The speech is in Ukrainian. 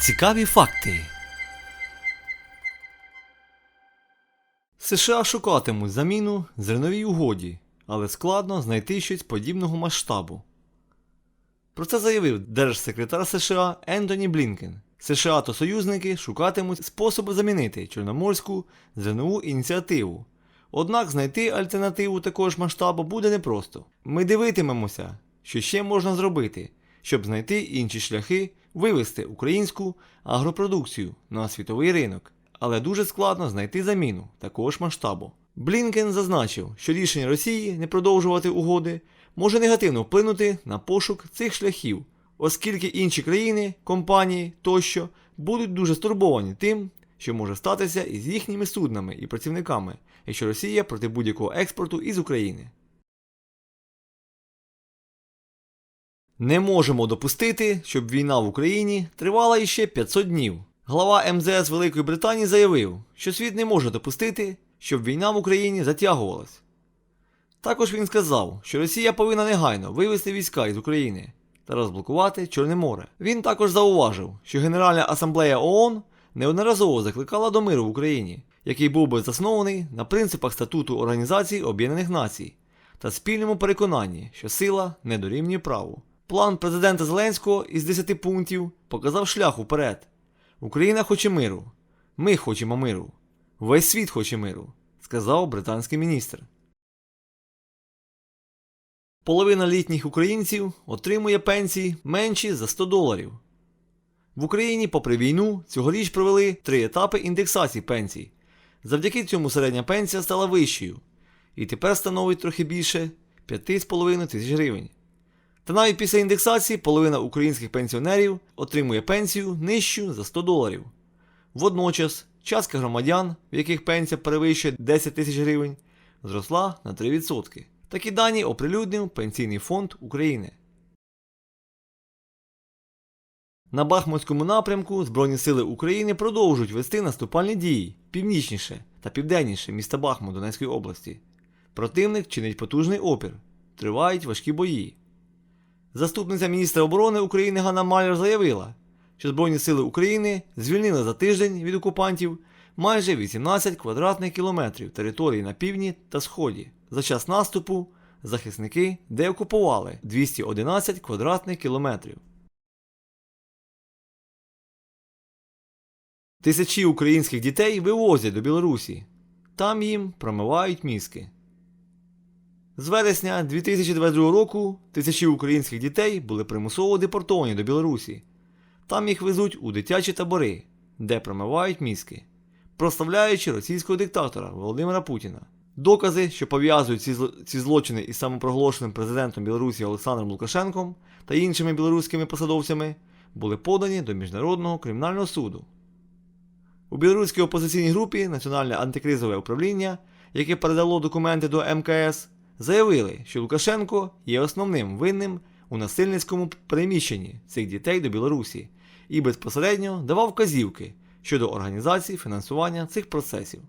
Цікаві факти. США шукатимуть заміну зерновій угоді, але складно знайти щось подібного масштабу. Про це заявив держсекретар США Ентоні Блінкен. США та союзники шукатимуть способи замінити Чорноморську зернову ініціативу. Однак знайти альтернативу такого ж масштабу буде непросто. Ми дивитимемося, що ще можна зробити, щоб знайти інші шляхи вивести українську агропродукцію на світовий ринок, але дуже складно знайти заміну такого ж масштабу. Блінкен зазначив, що рішення Росії не продовжувати угоди може негативно вплинути на пошук цих шляхів, оскільки інші країни, компанії тощо будуть дуже стурбовані тим, що може статися із їхніми суднами і працівниками, якщо Росія проти будь-якого експорту із України. Не можемо допустити, щоб війна в Україні тривала іще 500 днів. Глава МЗС Великої Британії заявив, що світ не може допустити, щоб війна в Україні затягувалась. Також він сказав, що Росія повинна негайно вивести війська із України та розблокувати Чорне море. Він також зауважив, що Генеральна асамблея ООН неодноразово закликала до миру в Україні, який був би заснований на принципах статуту Організації Об'єднаних Націй та спільному переконанні, що сила не дорівнює праву. План президента Зеленського із 10 пунктів показав шлях уперед. Україна хоче миру. Ми хочемо миру. Весь світ хоче миру, сказав британський міністр. Половина літніх українців отримує пенсії менші за 100 доларів. В Україні, попри війну, цьогоріч провели три етапи індексації пенсій. Завдяки цьому середня пенсія стала вищою і тепер становить трохи більше 5,5 тисяч гривень. Та навіть після індексації половина українських пенсіонерів отримує пенсію нижчу за 100 доларів. Водночас, частка громадян, в яких пенсія перевищує 10 тисяч гривень, зросла на 3%. Такі дані оприлюднив Пенсійний фонд України. На Бахмутському напрямку Збройні сили України продовжують вести наступальні дії північніше та південніше міста Бахмут Донецької області. Противник чинить потужний опір. Тривають важкі бої. Заступниця міністра оборони України Ганна Маляр заявила, що Збройні сили України звільнили за тиждень від окупантів майже 18 квадратних кілометрів території на півдні та сході. За час наступу захисники деокупували 211 квадратних кілометрів. Тисячі українських дітей вивозять до Білорусі. Там їм промивають мізки. З вересня 2022 року тисячі українських дітей були примусово депортовані до Білорусі. Там їх везуть у дитячі табори, де промивають мізки, прославляючи російського диктатора Володимира Путіна. Докази, що пов'язують ці, зло- ці злочини із самопроголошеним президентом Білорусі Олександром Лукашенком та іншими білоруськими посадовцями, були подані до Міжнародного кримінального суду. У білоруській опозиційній групі Національне антикризове управління, яке передало документи до МКС, заявили, що Лукашенко є основним винним у насильницькому переміщенні цих дітей до Білорусі і безпосередньо давав вказівки щодо організації фінансування цих процесів.